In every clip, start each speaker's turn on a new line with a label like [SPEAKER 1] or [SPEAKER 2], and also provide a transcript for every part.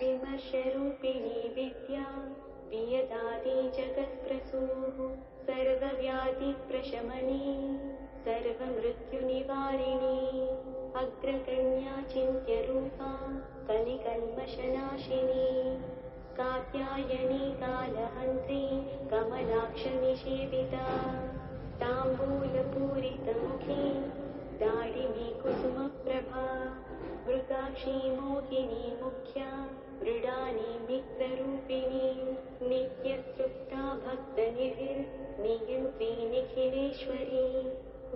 [SPEAKER 1] विमर्शरूपिणी विद्या वियदादि जगत्प्रसूः सर्वव्याधिप्रशमनी सर्वमृत्युनिवारिणी अग्रगण्या चिन्त्यरूपा कलिकल्मषनाशिनी कात्यायनी कालहन्त्री कमलाक्षनिषेविता ताम्बूलपूरितमुखी मृगाक्षी मोहिनी मुख्या मृडानी मित्ररूपिणी नित्यतृप्ता भक्तनिधिर्नियन्त्री निखिलेश्वरी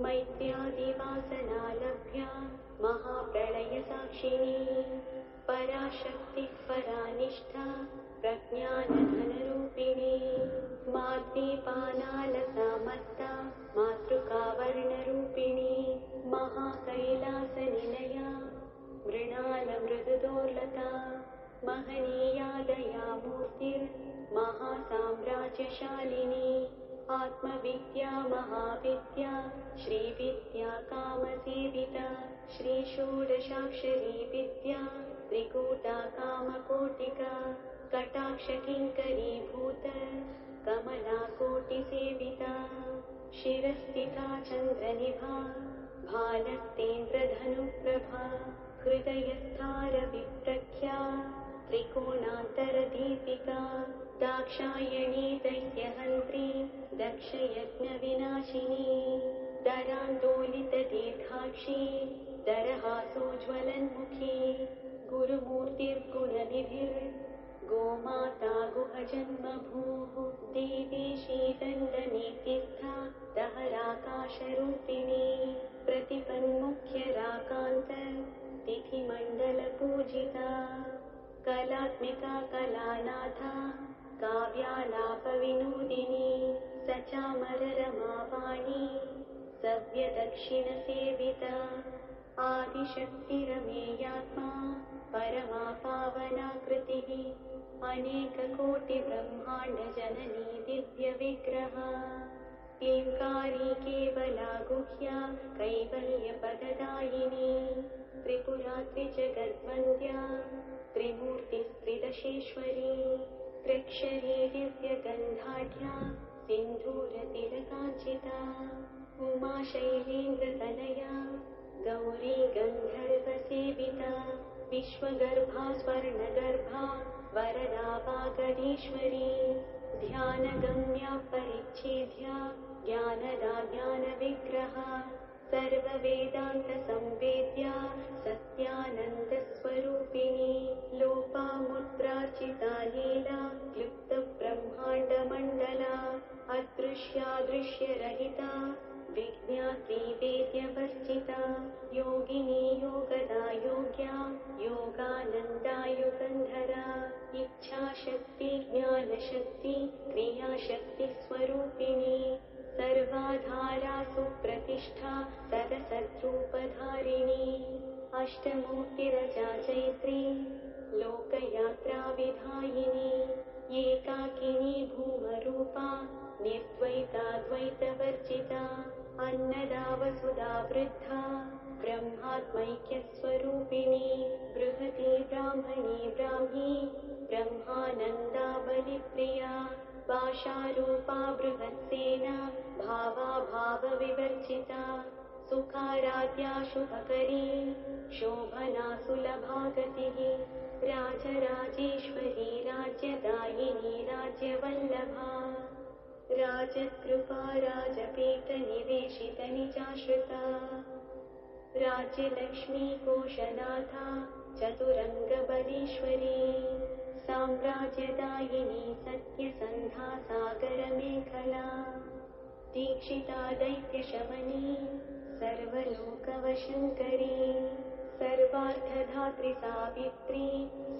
[SPEAKER 1] मैत्र्यादिवासनालभ्या महाप्रलयसाक्षिणी पराशक्तिः परानिष्ठा प्रज्ञानधनरूपिणी माद्रीपानालसामत्ता मृणालमृदुदोर्लता महनीया दयामूर्तिर्महासाम्राज्यशालिनी आत्मविद्या महाविद्या श्रीविद्या कामसेविता श्रीषोडशाक्षरी विद्या त्रिकूटा कामकोटिका कटाक्षकिङ्करीभूत कमलाकोटिसेविता शिरस्थिता चन्द्रनिभा भालस्तेन्द्रधनुप्रभा हृदयस्थारविप्रख्या त्रिकोणान्तरदीपिका दाक्षायणी दैत्यहन्त्री दक्षयज्ञविनाशिनी दरान्दोलितदीर्घाक्षी दरहासोज्ज्वलन्मुखी गुरुमूर्तिर्गुणनिधिर्गोमाता गुहजन्मभूः देवी शीतन्दनीतिस्था दहराकाशरूपिणी प्रतिपन्मुख्यराकान्त तिथिमण्डलपूजिता कलात्मिका कलानाथा काव्यालापविनोदिनी सचामररमावाणी सव्यदक्षिणसेविता आदिशक्तिरमेयात्मा परमा पावनाकृतिः अनेककोटिब्रह्माण्डजननी दिव्यविग्रहा। क्लीङ्कारी केवला गुह्या कैवल्यपददायिनी त्रिपुरा त्रिजगद्वन्द्या त्रिमूर्तिस्त्रिदशेश्वरी त्र्यक्षरी दिव्यगन्धाढ्या सिन्धूरतिलकाञ्चिता उमा शैलेन्द्रतनया गौरी गन्धर्वसेविता विश्वगर्भा स्वर्णगर्भा वरदा वागडीश्वरी ध्यानगम्या परिच्छेद्या ज्ञानदा ज्ञानविग्रहा सर्ववेदान्तसंवेद्या सत्यानन्दस्वरूपिणी लोपामुद्रार्चिता लीला क्लुप्तब्रह्माण्डमण्डला अदृश्यादृश्यरहिता विज्ञात्री वेद्यवर्जिता योगिनी योगदा योग्या योगानन्दायुगन्धरा इच्छाशक्ति ज्ञानशक्ति क्रियाशक्तिस्वरूपिणी सर्वाधारा सुप्रतिष्ठा सदसद्रूपधारिणी अष्टमूर्तिरजा चैत्री लोकयात्राविधायिनी एकाकिनी भूमरूपा निर्द्वैताद्वैतवर्जिता अन्नदा वसुधा वृद्धा ब्रह्मात्मैक्यस्वरूपिणी बृहती ब्राह्मणी ब्राह्मी ब्रह्मानन्दा बलिप्रिया भाषारूपा बृहत्सेना भावा भावविवर्जिता सुखाराध्या शुभकरी शोभना सुलभागतिः राजराजेश्वरी राज्यदायिनी राज्यवल्लभा। राजकृपा राजपीठनिवेशितनिजाश्रिता राज्यलक्ष्मी कोशनाथा चतुरङ्गबलीश्वरी साम्राज्यदायिनी सागरमेखला दीक्षिता दैत्यशमनी सर्वलोकवशङ्करी सर्वार्थधात्री सावित्री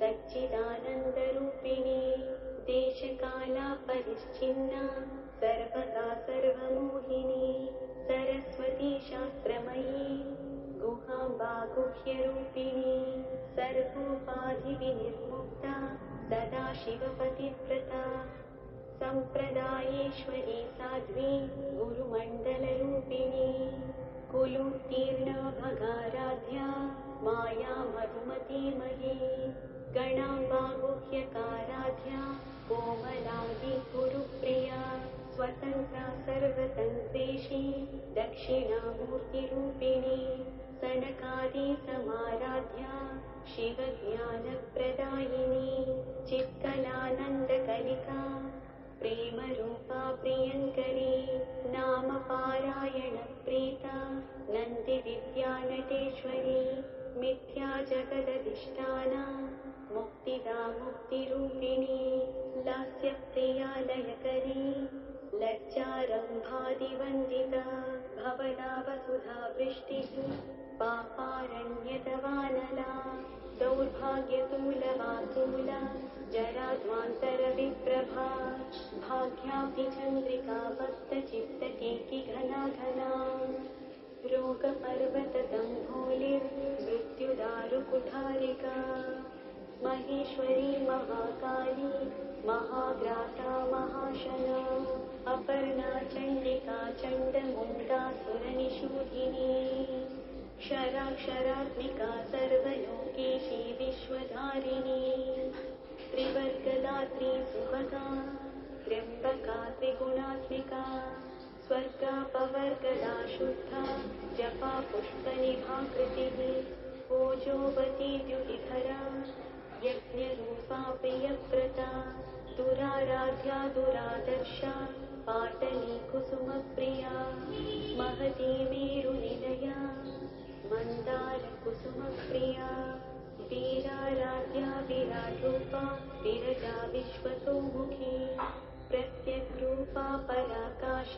[SPEAKER 1] सच्चिदानन्दरूपिणी देशकाला परिश्चिन्ना सर्वदा सर्वमोहिनी सरस्वती शास्त्रमयी गुहाम्बा गुह्यरूपिणी सर्वोपाधिविनिर्मुक्ता सदा शिवपतिव्रता सम्प्रदायेश्वरी साध्वी गुरुमण्डलरूपिणी। कुलुत्तीर्णा भगाराध्या माया मधुमतीमही गणाम्बा गुह्यकाराध्या कोमलादि गुरुप्रिया। स्वतन्त्रा सर्वतन्त्रेशी दक्षिणामूर्तिरूपिणी। सनकादिसमाराध्या शिवज्ञानप्रदायिनी। चित्कलानन्दकलिका प्रेमरूपा प्रियङ्करी नामपारायणप्रीता नन्दिविद्यानटेश्वरी मिथ्या जगदधिष्ठाना मुक्तिदा मुक्तिरूपिणी लास्यप्रिया लयकरी लज्जारम्भादिवन्दिता भवना वसुधा वृष्टिः पापारण्यतवानला दौर्भाग्यतूलवातूला जराध्वान्तरविप्रभा भाग्यापि चन्द्रिका बद्धचित्तकेकिघना घना रोगपर्वतदम्भोलिर्मृत्युदारुकुठारिका। महेश्वरी महाकाली महाग्रासा महाशना। अपर्णा चण्डिका चण्डमुण्डासुरनिषूदिनी क्षराक्षरात्मिका सर्वलोकेशी विश्वधारिणी त्रिवर्गदात्री सुभगा त्रिगुणात्मिका स्वर्गापवर्गदा शुद्धा जपा पुष्पनिभाकृतिः ओजोवती द्युतिधरा यज्ञरूपा प्रियव्रता दुराराध्या दुरादर्शा पाटली कुसुमप्रिया महती मेरुनिलया मन्दारकुसुमप्रिया वीराराध्या विराट्रूपा विरजा विश्वतोमुखी पराकाश